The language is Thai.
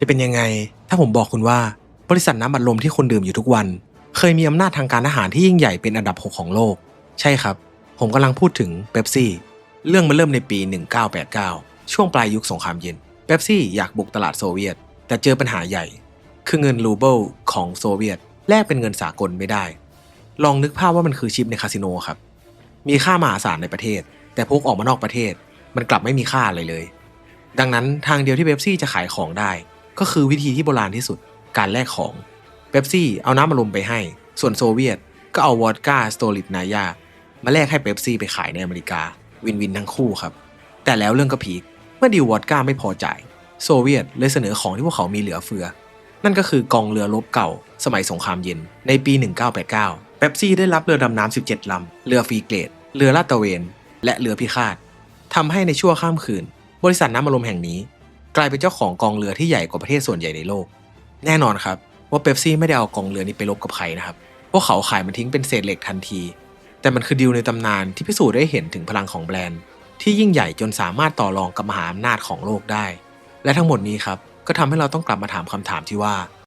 จะเป็นยังไง ถ้าผมบอกคุณว่า บริษัทน้ำบัดลมที่คุณดื่มอยู่ทุกวัน เคยมีอำนาจทางการอาหารที่ยิ่งใหญ่เป็นอันดับ 6 ของโลก ใช่ครับ ผมกำลังพูดถึงเบปซี่ เรื่องมันเริ่มในปี 1989 ช่วงปลายยุคสงครามเย็นเบปซี่อยากบุกตลาดโซเวียต แต่เจอปัญหาใหญ่ คือเงินรูเบิลของโซเวียตแลกเป็นเงินสากลไม่ได้ ลองนึกภาพว่ามันคือชิปในคาสิโนครับ มีค่ามหาศาลในประเทศ แต่พกออกมานอกประเทศ มันกลับไม่มีค่าอะไรเลย ดังนั้นทางเดียวที่เบปซี่จะขายของได้ ก็คือวิธีที่โบราณที่สุดการแลกของเบปซี่เอาน้ำมาลมไปให้ ส่วนโซเวียตก็เอาวอดก้าสโตลิตนายามาแลกให้เบปซี่ไปขายในอเมริกา วินวินทั้งคู่ครับ แต่แล้วเรื่องก็พีคเมื่อดีลวอดก้าไม่พอใจโซเวียตเลยเสนอของที่พวกเขามีเหลือเฟือ นั่นก็คือกองเรือรบเก่า สมัยสงครามเย็นในปี 1989เป๊ปซี่ได้รับเรือดำน้ำ17ลำเรือฟรีเกรด เรือลาดตระเวน และเรือพิฆาตทำให้ในชั่วข้ามคืน บริษัทน้ำมันลมแห่งนี้ กลายเป็นเจ้าของกองเรือที่ใหญ่กว่าประเทศส่วนใหญ่ในโลก แน่นอนครับว่าเป๊ปซี่ไม่ได้เอากองเรือนี้ไปลบกับใครนะครับพวกเขาขายมันทิ้งเป็นเศษเหล็กทันที แต่มันคือดีลในตำนานที่พิสูจน์ได้เห็นถึงพลังของแบรนด์ ที่ยิ่งใหญ่จนสามารถต่อรองกับมหาอำนาจของโลกได้ และทั้งหมดนี้ครับก็ทำให้เราต้องกลับมาถามคำถามที่ว่า